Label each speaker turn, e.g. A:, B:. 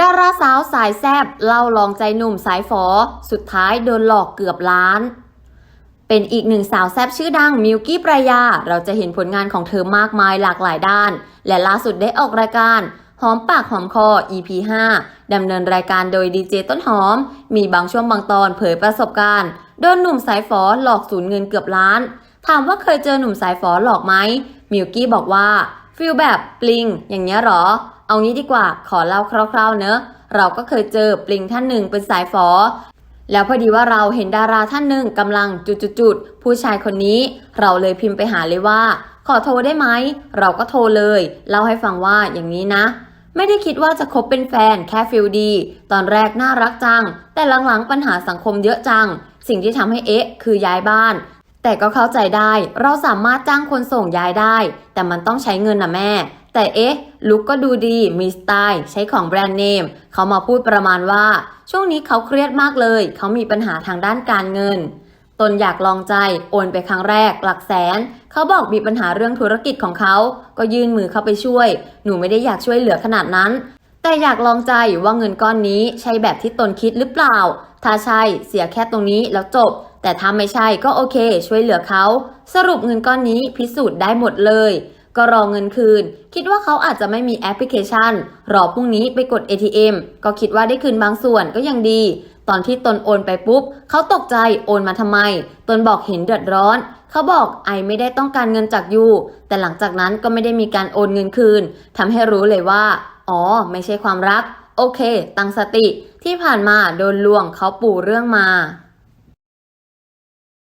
A: ดาราสาวสายแซบเล่าลองใจหนุ่มสายฝอ สุดท้ายโดนหลอกเกือบล้าน เป็นอีกหนึ่งสาวแซบชื่อดังมิวกี้ประยา เราจะเห็นผลงานของเธอมากมายหลากหลายด้าน และล่าสุดได้ออกรายการหอมปากหอมคอ EP 5 ดำเนินรายการโดยดีเจต้นหอม มีบางช่วงบางตอนเผยประสบการณ์ โดนหนุ่มสายฝอหลอกสูญเงินเกือบล้าน ถามว่าเคยเจอหนุ่มสายฝอหลอกไหมมิวกี้บอกว่าฟิลแบบปลิง อย่างเงี้ยหรอ เอางี้ดีกว่าขอเล่าคร่าวๆเนอะเราก็เคยเจอปลิงท่านหนึ่งเป็นสายฝอ แล้วพอดีว่าเราเห็นดาราท่านหนึ่งกำลังจุดๆผู้ชายคนนี้ เราเลยพิมพ์ไปหาเลยว่า ขอโทรได้ไหม เราก็โทรเลย เล่าให้ฟังว่าอย่างนี้นะไม่ได้คิดว่าจะคบเป็นแฟนแค่ฟิลดี ตอนแรกน่ารักจัง แต่หลังๆปัญหาสังคมเยอะจัง สิ่งที่ทำให้เอ๊ะ คือย้ายบ้าน แต่ก็เข้าใจได้ เราสามารถจ้างคนส่งย้ายได้ แต่มันต้องใช้เงินนะแม่ แต่เอ๊ะ ลุกก็ดูดี มีสไตล์ ใช้ของแบรนด์เนม เขามาพูดประมาณว่า ช่วงนี้เขาเครียดมากเลย เขามีปัญหาทางด้านการเงิน ตนอยากลองใจ โอนไปครั้งแรก หลักแสน เขาบอกมีปัญหาเรื่องธุรกิจของเขา ก็ยื่นมือเข้าไปช่วย หนูไม่ได้อยากช่วยเหลือขนาดนั้น แต่อยากลองใจว่าเงินก้อนนี้ใช่แบบที่ตนคิดหรือเปล่า ถ้าใช่ เสียแค่ตรงนี้แล้วจบ แต่ถ้าไม่ใช่ก็โอเค ช่วยเหลือเขา สรุปเงินก้อนนี้พิสูจน์ได้หมดเลย ก็รอเงินคืน คิดว่าเขาอาจจะไม่มีแอปพลิเคชัน รอพรุ่งนี้ไปกด ATM ก็คิดว่าได้คืนบางส่วนก็ยังดี ตอนที่ตนโอนไปปุ๊บ เขาตกใจโอนมาทำไม ตนบอกเห็นเดือดร้อน เขาบอกไอไม่ได้ต้องการเงินจากยูแต่หลังจากนั้นก็ไม่ได้มีการโอนเงินคืนทำให้รู้เลยว่า อ๋อ ไม่ใช่ความรัก โอเค ตั้งสติ ที่ผ่านมาโดนลวงเขาปูเรื่องมา